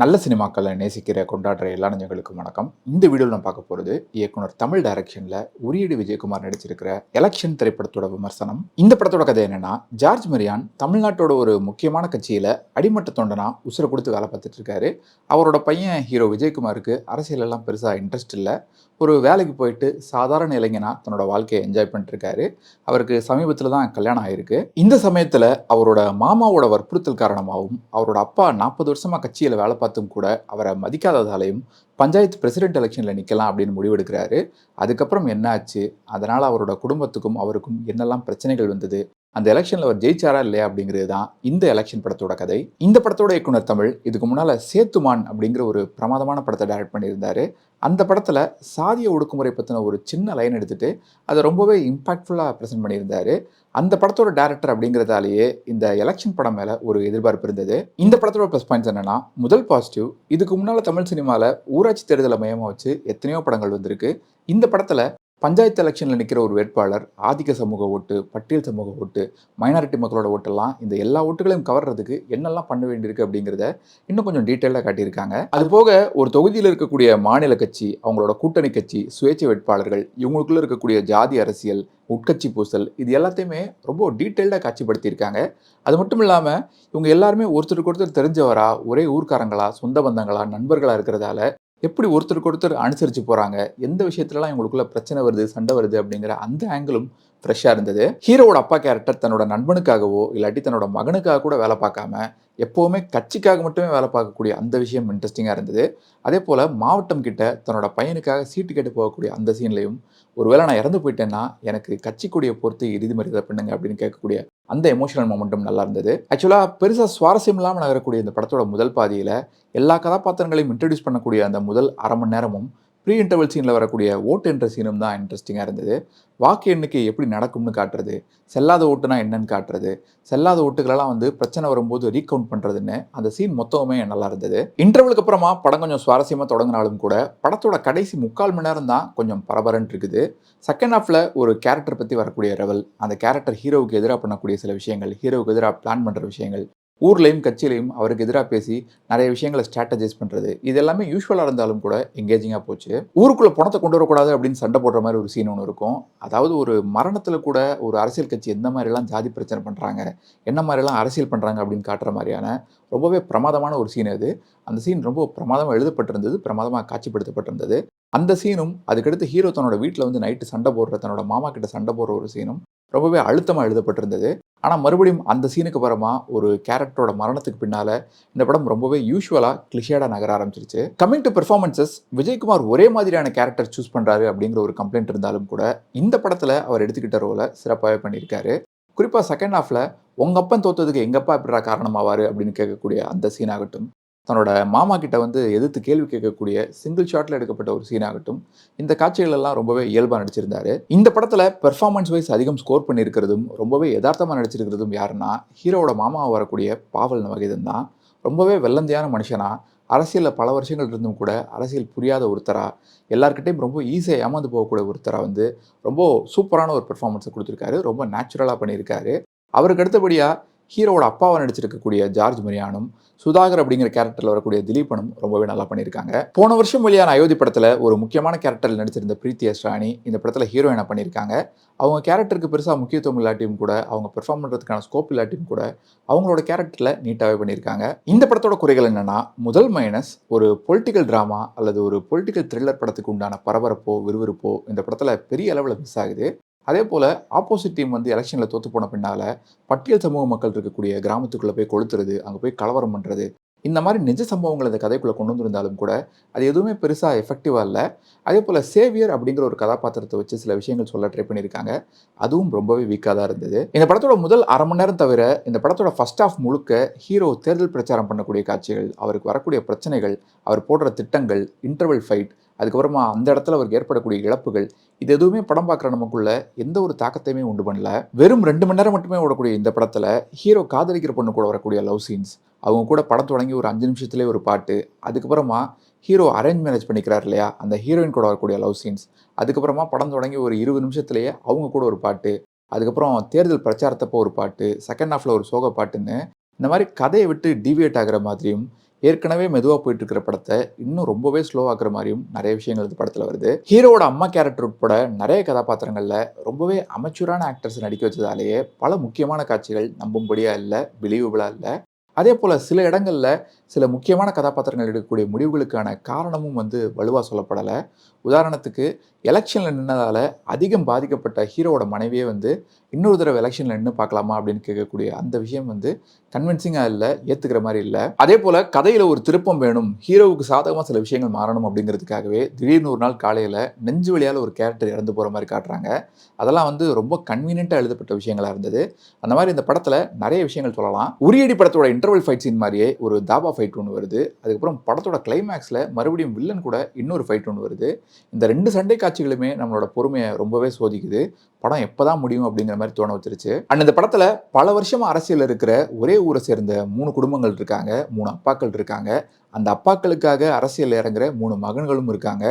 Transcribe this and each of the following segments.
நல்ல சினிமாக்களை நேசிக்கிற கொண்டாடுற எல்லா நெஞ்சங்களுக்கும் வணக்கம். இந்த வீடியோவில் நான் பார்க்க போகிறது இயக்குனர் தமிழ் டைரக்ஷனில் உரியடி விஜயகுமார் நடிச்சிருக்கிற எலெக்ஷன் திரைப்படத்தோட விமர்சனம். இந்த படத்தோட கதை என்னன்னா ஜார்ஜ் மரியான் தமிழ்நாட்டோட ஒரு முக்கியமான கட்சியில் அடிமட்ட தொண்டனா உசுரை கொடுத்து வேலை பார்த்துட்டு இருக்காரு. அவரோட பையன் ஹீரோ விஜயகுமாருக்கு அரசியலெல்லாம் பெருசாக இன்ட்ரெஸ்ட் இல்லை. ஒரு வேலைக்கு போயிட்டு சாதாரண இளைஞனா தன்னோட வாழ்க்கையை என்ஜாய் பண்ணிட்டுருக்காரு. அவருக்கு சமீபத்தில் தான் கல்யாணம் ஆயிருக்கு. இந்த சமயத்தில் அவரோட மாமாவோட வற்புறுத்தல் காரணமாகவும் அவரோட அப்பா நாற்பது வருஷமாக கட்சியில் வேலை பார்த்தும் கூட அவரை மதிக்காததாலையும் பஞ்சாயத்து பிரசிடென்ட் எலெக்ஷனில் நிற்கலாம் அப்படின்னு முடிவெடுக்கிறாரு. அதுக்கப்புறம் என்ன ஆச்சு அதனால் அவரோட குடும்பத்துக்கும் அவருக்கும் என்னெல்லாம் பிரச்சனைகள் வந்தது? அந்த எலெக்ஷனில் அவர் ஜெயிச்சாரா இல்லையா அப்படிங்கிறது தான் இந்த எலெக்ஷன் படத்தோட கதை. இந்த படத்தோட இயக்குனர் தமிழ் இதுக்கு முன்னால் சேத்துமான் அப்படிங்கிற ஒரு பிரமாதமான படத்தை டைரக்ட் பண்ணியிருந்தாரு. அந்த படத்தில் சாதிய ஒடுக்குமுறை பற்றின ஒரு சின்ன லைன் எடுத்துட்டு அதை ரொம்பவே இம்பாக்ட்ஃபுல்லாக ப்ரெசென்ட் பண்ணியிருந்தாரு. அந்த படத்தோட டேரக்டர் அப்படிங்கிறதாலேயே இந்த எலெக்ஷன் படம் மேலே ஒரு எதிர்பார்ப்பு இருந்தது. இந்த படத்தோட ப்ளஸ் பாயிண்ட்ஸ் என்னென்னா முதல் பாசிட்டிவ் இதுக்கு முன்னால் தமிழ் சினிமாவில் ஊராட்சி தேர்தலை மையமாக வச்சு எத்தனையோ படங்கள் வந்திருக்கு. இந்த படத்தில் பஞ்சாயத்து எலெக்ஷனில் நிற்கிற ஒரு வேட்பாளர் ஆதிக்க சமூக ஓட்டு பட்டியல் சமூக ஓட்டு மைனாரிட்டி மக்களோட ஓட்டெல்லாம் இந்த எல்லா ஓட்டுகளையும் கவர்றதுக்கு என்னெல்லாம் பண்ண வேண்டியிருக்கு அப்படிங்கிறத இன்னும் கொஞ்சம் டீட்டெயிலாக காட்டியிருக்காங்க. அது போக ஒரு தொகுதியில் இருக்கக்கூடிய மாநில கட்சி அவங்களோட கூட்டணி கட்சி சுயேட்சை வேட்பாளர்கள் இவங்களுக்குள்ள இருக்கக்கூடிய ஜாதி அரசியல் உட்கட்சி பூசல் இது எல்லாத்தையுமே ரொம்ப டீட்டெயில்டாக காட்சிப்படுத்தியிருக்காங்க. அது மட்டும் இல்லாமல் இவங்க எல்லாருமே ஒருத்தருக்கு ஒருத்தர் தெரிஞ்சவரா ஒரே ஊர்க்காரங்களா சொந்த பந்தங்களா நண்பர்களாக இருக்கிறதால எப்படி ஒருத்தருக்கு ஒருத்தர் அனுசரித்து போகிறாங்க எந்த விஷயத்துலலாம் இவங்களுக்குள்ள பிரச்சனை வருது சண்டை வருது அப்படிங்கிற அந்த ஆங்கிளும் ஃப்ரெஷ்ஷாக இருந்தது. ஹீரோவோட அப்பா கேரக்டர் தன்னோட நண்பனுக்காகவோ இல்லாட்டி தன்னோட மகனுக்காக கூட வேலை பார்க்காம எப்போவுமே கட்சிக்காக மட்டுமே வேலை பார்க்கக்கூடிய அந்த விஷயம் இன்ட்ரெஸ்டிங்காக இருந்தது. அதே போல் மாவட்டம் கிட்ட தன்னோட பையனுக்காக சீட்டு கேட்டு போகக்கூடிய அந்த சீன்லையும் ஒருவேளை நான் இறந்து போயிட்டேன்னா எனக்கு கட்சி பொறுத்து இறுதி மரியாதை பண்ணுங்க அப்படின்னு கேட்கக்கூடிய அந்த எமோஷனல் மொமெண்ட்டும் நல்லா இருந்தது. ஆக்சுவலாக பெருசாக சுவாரஸ்யம் இல்லாமல் நகரக்கூடிய இந்த படத்தோட முதல் பாதியில் எல்லா கதாபாத்திரங்களையும் இன்ட்ரடியூஸ் பண்ணக்கூடிய அந்த முதல் அரை மணி நேரமும் ப்ரீ இன்டர்வல் சீனில் வரக்கூடிய ஓட்டு என்ற சீனும் தான் இன்ட்ரெஸ்டிங்காக இருந்தது. வாக்கு எண்ணிக்கை எப்படி நடக்கும்னு காட்டுறது செல்லாத ஓட்டுனா என்னன்னு காட்டுறது செல்லாத ஓட்டுகளெல்லாம் வந்து பிரச்சனை வரும்போது ரீகவுண்ட் பண்ணுறதுன்னு அந்த சீன் மொத்தமுமே நல்லா இருந்தது. இன்டர்வலுக்கு அப்புறமா படம் கொஞ்சம் சுவாரஸ்யமாக தொடங்கினாலும் கூட படத்தோட கடைசி முக்கால் மணி நேரம் தான் கொஞ்சம் பரபரன்னு இருக்குது. செகண்ட் ஹாஃபில் ஒரு கேரக்டர் பற்றி வரக்கூடிய ரெவல் அந்த கேரக்டர் ஹீரோவுக்கு எதிராக பண்ணக்கூடிய சில விஷயங்கள் ஹீரோவுக்கு எதிராக பிளான் பண்ணுற விஷயங்கள் ஊர்லேயும் கட்சியிலையும் அவருக்கு எதிராக பேசி நிறைய விஷயங்களை ஸ்ட்ராட்டஜைஸ் பண்ணுறது இது எல்லாமே யூஸ்வலாக இருந்தாலும் கூட எங்கேஜிங்காக போச்சு. ஊருக்குள்ளே பணத்தை கொண்டு வரக்கூடாது அப்படின்னு சண்டை போடுற மாதிரி ஒரு சீன் ஒன்று இருக்கும். அதாவது ஒரு மரணத்தில் கூட ஒரு அரசியல் கட்சி எந்த மாதிரிலாம் ஜாதி பிரச்சனை பண்ணுறாங்க என்ன மாதிரிலாம் அரசியல் பண்ணுறாங்க அப்படின்னு காட்டுற மாதிரியான ரொம்பவே பிரமாதமான ஒரு சீன் அது. அந்த சீன் ரொம்ப பிரமாதமாக எழுதப்பட்டிருந்தது பிரமாதமாக காட்சிப்படுத்தப்பட்டிருந்தது. அந்த சீனும் அதுக்கடுத்து ஹீரோ தன்னோட வீட்டில் வந்து நைட்டு சண்டை போடுற தன்னோட மாமா கிட்ட சண்டை போடுற ஒரு சீனும் ரொம்பவே அழுத்தமாக எழுதப்பட்டிருந்தது. ஆனால் மறுபடியும் அந்த சீனுக்கு அப்புறமா ஒரு கேரக்டரோட மரணத்துக்கு பின்னால் இந்த படம் ரொம்பவே யூஸ்வலாக கிளிஷேடாக நகர ஆரம்பிச்சிருச்சு. கம்மிங் டு பெர்ஃபார்மன்சஸ் விஜயகுமார் ஒரே மாதிரியான கேரக்டர் சூஸ் பண்ணுறாரு அப்படிங்கிற ஒரு கம்ப்ளைண்ட் இருந்தாலும் கூட இந்த படத்தில் அவர் எடுத்துக்கிட்ட ரோலை சிறப்பாகவே பண்ணியிருக்காரு. குறிப்பாக செகண்ட் ஹாஃபில் உங்கள் அப்பன் தோத்ததுக்கு எங்கப்பா அப்பா எப்படா காரணமாவார்? அப்படின்னு கேட்கக்கூடிய அந்த சீன் ஆகட்டும். தன்னோட மாமா கிட்ட வந்து எதிர்த்து கேள்வி கேட்கக்கூடிய சிங்கிள் ஷாட்டில் எடுக்கப்பட்ட ஒரு சீன் ஆகட்டும் இந்த காட்சிகள் எல்லாம் ரொம்பவே இயல்பாக நடிச்சிருந்தாரு. இந்த படத்தில் பெர்ஃபார்மன்ஸ் வைஸ் அதிகம் ஸ்கோர் பண்ணியிருக்கிறதும் ரொம்பவே யதார்த்தமாக நடிச்சிருக்கிறதும் யாருன்னா ஹீரோவோட மாமாவை வரக்கூடிய பாவல் வகைதன் தான். ரொம்பவே வெள்ளந்தியான மனுஷனா அரசியலில் பல வருஷங்கள் இருந்தும் கூட அரசியல் புரியாத ஒருத்தராக எல்லாருக்கிட்டையும் ரொம்ப ஈஸியாக ஏமாந்து போகக்கூடிய ஒருத்தராக வந்து ரொம்ப சூப்பரான ஒரு பெர்ஃபார்மன்ஸை கொடுத்துருக்காரு. ரொம்ப நேச்சுரலாக பண்ணியிருக்காரு. அவருக்கு அடுத்தபடியாக ஹீரோவோட அப்பாவை நடிச்சிருக்கக்கூடிய ஜார்ஜ் மரியானும் சுதாகர் அப்படிங்கிற கேரக்டரில் வரக்கூடிய திலீபனும் ரொம்பவே நல்லா பண்ணியிருக்காங்க. போன வருஷம் வெளியான அயோத்தி படத்தில் ஒரு முக்கியமான கேரக்டரில் நடிச்சிருந்த பிரீத்தி அஸ்ரானி இந்த படத்தில் ஹீரோயினாக பண்ணியிருக்காங்க? அவங்க கேரக்டருக்கு பெருசாக முக்கியத்துவம் இல்லாட்டியும் கூட அவங்க பெர்ஃபார்ம் பண்ணுறதுக்கான ஸ்கோப் இல்லாட்டியும் கூட அவங்களோட கேரக்டரில் நீட்டாகவே பண்ணியிருக்காங்க. இந்த படத்தோட குறைகள் என்னென்னா முதல் மைனஸ் ஒரு பொலிட்டிக்கல் ட்ராமா அல்லது ஒரு பொலிட்டிக்கல் த்ரில்லர் படத்துக்கு உண்டான பரபரப்போ விறுவிறுப்போ இந்த படத்தில் பெரிய அளவில் மிஸ் ஆகுது. அதே போல் ஆப்போசிட் டீம் வந்து எலெக்ஷனில் தோற்று போன பின்னால் பட்டியல் சமூக மக்கள் இருக்கக்கூடிய கிராமத்துக்குள்ளே போய் கொளுத்துறது அங்கே போய் கலவரம் பண்ணுறது இந்த மாதிரி நிஜ சம்பவங்கள் இந்த கதைக்குள்ளே கொண்டு வந்திருந்தாலும் கூட அது எதுவுமே பெருசாக எஃபெக்டிவாக இல்லை. அதே போல் சேவியர் அப்படிங்கிற ஒரு கதாபாத்திரத்தை வச்சு சில விஷயங்கள் சொல்ல ட்ரை பண்ணியிருக்காங்க. அதுவும் ரொம்பவே வீக்காக தான் இருந்தது. இந்த படத்தோட முதல் அரை மணி நேரம் தவிர இந்த படத்தோட ஃபர்ஸ்ட் ஆஃப் முழுக்க ஹீரோ தேர்தல் பிரச்சாரம் பண்ணக்கூடிய காட்சிகள் அவருக்கு வரக்கூடிய பிரச்சனைகள் அவர் போடுற திட்டங்கள் இன்டர்வல் ஃபைட் அதுக்கப்புறமா அந்த இடத்துல அவருக்கு ஏற்படக்கூடிய இழப்புகள் இது எதுவுமே படம் பார்க்குற நமக்குள்ள எந்த ஒரு தாக்கத்தையுமே உண்டு பண்ணல. வெறும் ரெண்டு மணி நேரம் மட்டுமே ஓடக்கூடிய இந்த படத்தில் ஹீரோ காதலிக்கிற பொண்ணு கூட வரக்கூடிய லவ் சீன்ஸ் அவங்க கூட படம் தொடங்கி ஒரு அஞ்சு நிமிஷத்துலேயே ஒரு பாட்டு அதுக்கப்புறமா ஹீரோ அரேஞ்ச் மேனேஜ் பண்ணிக்கிறார் இல்லையா அந்த ஹீரோயின் கூட வரக்கூடிய லவ் சீன்ஸ் அதுக்கப்புறமா படம் தொடங்கி ஒரு இருபது நிமிஷத்துலேயே அவங்க கூட ஒரு பாட்டு அதுக்கப்புறம் தேர்தல் பிரச்சாரத்தப்போ ஒரு பாட்டு செகண்ட் ஹாஃபில் ஒரு சோக பாட்டுன்னு இந்த மாதிரி கதையை விட்டு டிவியேட் ஆகிற மாதிரியும் ஏற்கனவே மெதுவாக போயிட்டு இருக்கிற படத்தை இன்னும் ரொம்பவே ஸ்லோ ஆக்குற மாதிரியும் நிறைய விஷயங்கள் இந்த படத்தில் வருது. ஹீரோவோட அம்மா கேரக்டர் உட்பட நிறைய கதாபாத்திரங்களில் ரொம்பவே அமைச்சூரான ஆக்டர்ஸ் நடிக்க வச்சதாலேயே பல முக்கியமான காட்சிகள் நம்பும்படியா இல்லை பிலீவபிளாக இல்லை. அதே போல் சில இடங்களில் சில முக்கியமான கதாபாத்திரங்கள் எடுக்கக்கூடிய முடிவுகளுக்கான காரணமும் வந்து வலுவாக சொல்லப்படலை. உதாரணத்துக்கு எலெக்ஷனில் நின்னதால் அதிகம் பாதிக்கப்பட்ட ஹீரோவோட மனைவியே வந்து இன்னொரு தடவை எலெக்ஷனில் நின்று பார்க்கலாமா அப்படின்னு கேட்கக்கூடிய அந்த விஷயம் வந்து கன்வின்சிங்காக இல்லை ஏற்றுக்கிற மாதிரி இல்லை. அதே போல் கதையில் ஒரு திருப்பம் வேணும் ஹீரோவுக்கு சாதகமாக சில விஷயங்கள் மாறணும் அப்படிங்கிறதுக்காகவே திடீர்னு ஒரு நாள் காலையில் நெஞ்சு வழியால் ஒரு கேரக்டர் இறந்து போகிற மாதிரி காட்டுறாங்க. அதெல்லாம் வந்து ரொம்ப கன்வீனியண்ட்டாக எழுதப்பட்ட விஷயங்களாக இருந்தது. அந்த மாதிரி இந்த படத்தில் நிறைய விஷயங்கள் சொல்லலாம். உரியடி படத்தோட இன்டர்வல் ஃபைட் சீன் மாதிரியே ஒரு தாபா ஃபைட் ஒன்று வருது. அதுக்கப்புறம் படத்தோட கிளைமேக்ஸில் மறுபடியும் வில்லன் கூட இன்னொரு ஃபைட் ஒன்று வருது. இந்த ரெண்டு சண்டை காட்சிகளுமே நம்மளோட பொறுமையை ரொம்பவே சோதிக்குது. படம் எப்போ தான் முடியும் அப்படிங்கிற மாதிரி தோண வச்சிருச்சு. அண்ட் இந்த படத்தில் பல வருஷமாக அரசியல் இருக்கிற ஒரே ஊரை சேர்ந்த மூணு குடும்பங்கள் இருக்காங்க மூணு அப்பாக்கள் இருக்காங்க. அந்த அப்பாக்களுக்காக அரசியல் இறங்குற மூணு மகன்களும் இருக்காங்க.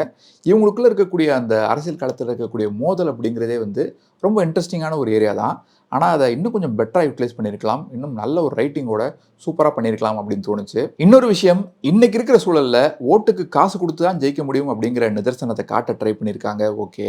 இவங்களுக்குள்ள இருக்கக்கூடிய அந்த அரசியல் காலத்தில் இருக்கக்கூடிய மோதல் அப்படிங்கிறதே வந்து ரொம்ப இன்ட்ரெஸ்டிங்கான ஒரு ஏரியா தான். ஆனால் அதை இன்னும் கொஞ்சம் பெட்டராக யூட்டிலைஸ் பண்ணியிருக்கலாம். இன்னும் நல்ல ஒரு ரைட்டிங்கோட சூப்பராக பண்ணியிருக்கலாம் அப்படின்னு தோணுச்சு. இன்னொரு விஷயம் இன்றைக்கி இருக்கிற சூழலில் ஓட்டுக்கு காசு கொடுத்து தான் ஜெயிக்க முடியும் அப்படிங்கிற நிதர்சனத்தை காட்ட ட்ரை பண்ணியிருக்காங்க. ஓகே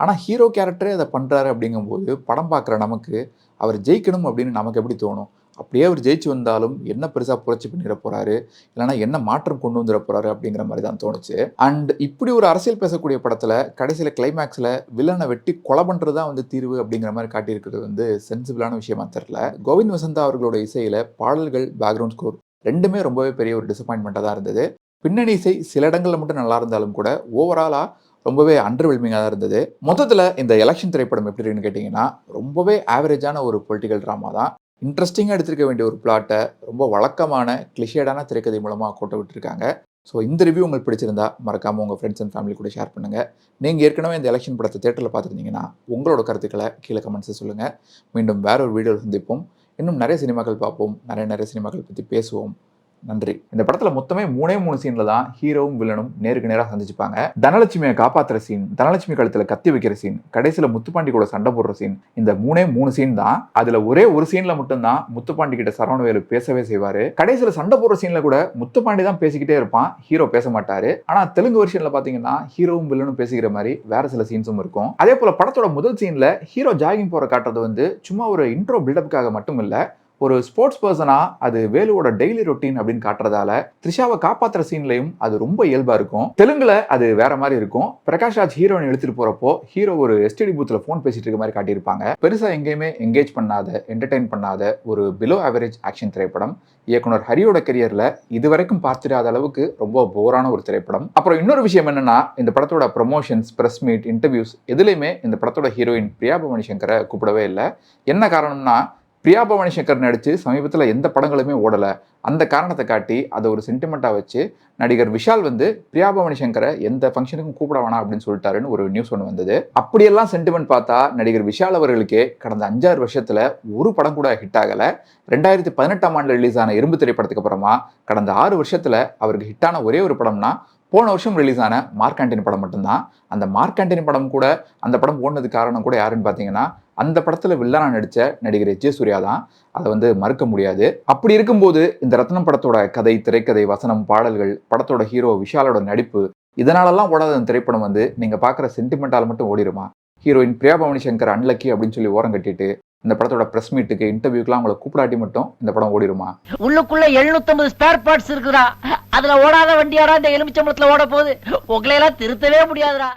ஆனால் ஹீரோ கேரக்டரே அதை பண்ணுறாரு அப்படிங்கும்போது படம் பார்க்குற நமக்கு அவர் ஜெயிக்கணும் அப்படின்னு நமக்கு எப்படி தோணும்? அப்படியே அவர் ஜெயிச்சு வந்தாலும் என்ன பெருசாக புரட்சி பண்ணிட போகிறாரு இல்லைனா என்ன மாற்றம் கொண்டு வந்துட போகிறாரு அப்படிங்கிற மாதிரி தான் தோணுச்சு. அண்ட் இப்படி ஒரு அரசியல் பேசக்கூடிய படத்தில் கடைசியில் கிளைமேக்ஸில் வில்லனை வெட்டி கொலை பண்ணுறது தான் வந்து தீர்வு அப்படிங்கிற மாதிரி காட்டியிருக்கிறது வந்து சென்சிபிளான விஷயமா தெரில கோவிந்த் வசந்தா அவர்களோட இசையில் பாடல்கள் பேக்ரவுண்ட் ஸ்கோர் ரெண்டுமே ரொம்பவே பெரிய ஒரு டிசப்பாயின்மெண்ட்டாக தான் இருந்தது. பின்னணி இசை சில இடங்களில் மட்டும் நல்லா இருந்தாலும் கூட ஓவராலாக ரொம்பவே அண்டர்வெல்மிங்காக தான் இருந்தது. மொத்தத்தில் இந்த எலெக்ஷன் திரைப்படம் எப்படி இருக்குன்னு கேட்டிங்கன்னா ரொம்பவே ஆவரேஜான ஒரு பொலிட்டிக்கல் ட்ராமா தான். இன்ட்ரெஸ்டிங்காக எடுத்திருக்க வேண்டிய ஒரு பிளாட்டை ரொம்ப வழக்கமான கிளிஷேடான திரைக்கதை மூலமாக கோட்ட விட்டுருக்காங்க. ஸோ இந்த ரிவ்யூ உங்களுக்கு பிடிச்சிருந்தா மறக்காமல் உங்கள் ஃப்ரெண்ட்ஸ் அண்ட் ஃபேமிலி கூட ஷேர் பண்ணுங்கள் நீங்கள் ஏற்கனவே இந்த எலெக்ஷன் படத்தை தேட்டரில் பார்த்துருந்தீங்கன்னா உங்களோட கருத்துக்களை கீழே கமெண்ட்ஸை சொல்லுங்கள் மீண்டும் வேற ஒரு வீடியோவில் சந்திப்போம். இன்னும் நிறைய சினிமாக்கள் பார்ப்போம். நிறைய நிறைய சினிமாக்கள் பற்றி பேசுவோம். நன்றி. இந்த படத்துல மொத்தமே மூணே மூணு சீன்ல தான் ஹீரோவும் வில்லனும் நேருக்கு நேராக சந்திச்சுப்பாங்க. தனலட்சுமியை காப்பாத்துற சீன் தனலட்சுமி கழுத்துல கத்தி வைக்கிற சீன் கடைசியில முத்துப்பாண்டி கூட சண்டை போடுற சீன் இந்த மூணே மூணு சீன் தான். அதுல ஒரே ஒரு சீன்ல மட்டும்தான் முத்துப்பாண்டி கிட்ட சரவணவேலு பேசவே செய்வாரு. கடைசியில சண்டை போடுற சீன்ல கூட முத்துப்பாண்டி தான் பேசிக்கிட்டே இருப்பான். ஹீரோ பேச மாட்டாரு. ஆனா தெலுங்கு வருஷன்ல பாத்தீங்கன்னா ஹீரோவும் வில்லனும் பேசிக்கிற மாதிரி வேற சில சீன்ஸும் இருக்கும். அதே போல படத்தோட முதல் சீன்ல ஹீரோ ஜாகிங் போற காட்டுறது வந்து சும்மா ஒரு இன்ட்ரோ பில்டப்புக்காக மட்டும் இல்லை ஒரு ஸ்போர்ட்ஸ் பர்சனாக அது வேலுவோட டெய்லி ரொட்டீன் அப்படின்னு காட்டுறதால த்ரிஷாவை காப்பாற்றுற சீன்லையும் அது ரொம்ப இயல்பாக இருக்கும். தெலுங்குல அது வேற மாதிரி இருக்கும். பிரகாஷ் ராஜ் ஹீரோயின் எடுத்துட்டு போறப்போ ஹீரோ ஒரு எஸ்டிடி பூத்தில் ஃபோன் பேசிட்டு இருக்க மாதிரி காட்டியிருப்பாங்க. பெருசாக எங்கேயுமே என்கேஜ் பண்ணாத என்டர்டைன் பண்ணாத ஒரு பிலோ ஆவரேஜ் ஆக்ஷன் திரைப்படம். இயக்குனர் ஹரியோட கெரியர்ல இதுவரைக்கும் பார்த்துடாத அளவுக்கு ரொம்ப போரான ஒரு திரைப்படம். அப்புறம் இன்னொரு விஷயம் என்னன்னா இந்த படத்தோட ப்ரொமோஷன்ஸ் ப்ரெஸ் மீட் இன்டர்வியூஸ் எதுலையுமே இந்த படத்தோட ஹீரோயின் பிரியா பவானி சங்கரை கூப்பிடவே இல்லை. என்ன காரணம்னா பிரியா பவானி சங்கர் நடித்து சமீபத்தில் எந்த படங்களுமே ஓடலை. அந்த காரணத்தை காட்டி அதை ஒரு சென்டிமெண்ட்டாக வச்சு நடிகர் விஷால் வந்து பிரியா பவானி சங்கரை எந்த ஃபங்க்ஷனுக்கும் கூப்பிட வேணாம் அப்படின்னு சொல்லிட்டாருன்னு ஒரு நியூஸ் ஒன்று வந்தது. அப்படியெல்லாம் சென்டிமெண்ட் பார்த்தா நடிகர் விஷால் அவர்களுக்கே கடந்த அஞ்சாறு வருஷத்தில் ஒரு படம் கூட ஹிட் ஆகலை. ரெண்டாயிரத்தி பதினெட்டாம் ஆண்டு ரிலீஸ் ஆன இரும்பு திரைப்படத்துக்கு அப்புறமா கடந்த ஆறு வருஷத்தில் அவருக்கு ஹிட்டான ஒரே ஒரு படம்னா போன வருஷம் ரிலீஸ் ஆன மார்க் ஆண்டனி படம் மட்டும்தான். அந்த மார்க் ஆண்டனி படம் கூட அந்த படம் ஓடினதுக்கு காரணம் கூட யாருன்னு பார்த்தீங்கன்னா அந்த படத்தில் வில்லனா நடித்த நடிகர் எச். சூர்யா தான். அதை வந்து மறுக்க முடியாது. அப்படி இருக்கும்போது இந்த ரத்னம் படத்தோட கதை திரைக்கதை வசனம் பாடல்கள் படத்தோட ஹீரோ விஷாலோட நடிப்பு இதனாலலாம் ஓடாத அந்த திரைப்படம் வந்து நீங்கள் பார்க்குற சென்டிமெண்டால் மட்டும் ஓடிடுமா ஹீரோயின் பிரியா பவனி சங்கர் அன்லக்கி அப்படின்னு சொல்லி ஓரம் கட்டிட்டு இந்த படத்தோட ப்ரெஸ் மீட்டுக்கு இன்டர்வியூக்கெலாம் அவங்களை கூப்பிடாட்டி மட்டும் இந்த படம் ஓடிடுமா உள்ளுக்குள்ள 750 ஸ்பேர் பார்ட்ஸ் இருக்குதா அதுல ஓடாத வண்டியாரா இந்த எலுமிச்சம்பளத்துல ஓட போகுது உங்களையெல்லாம் திருத்தவே முடியாதுடா.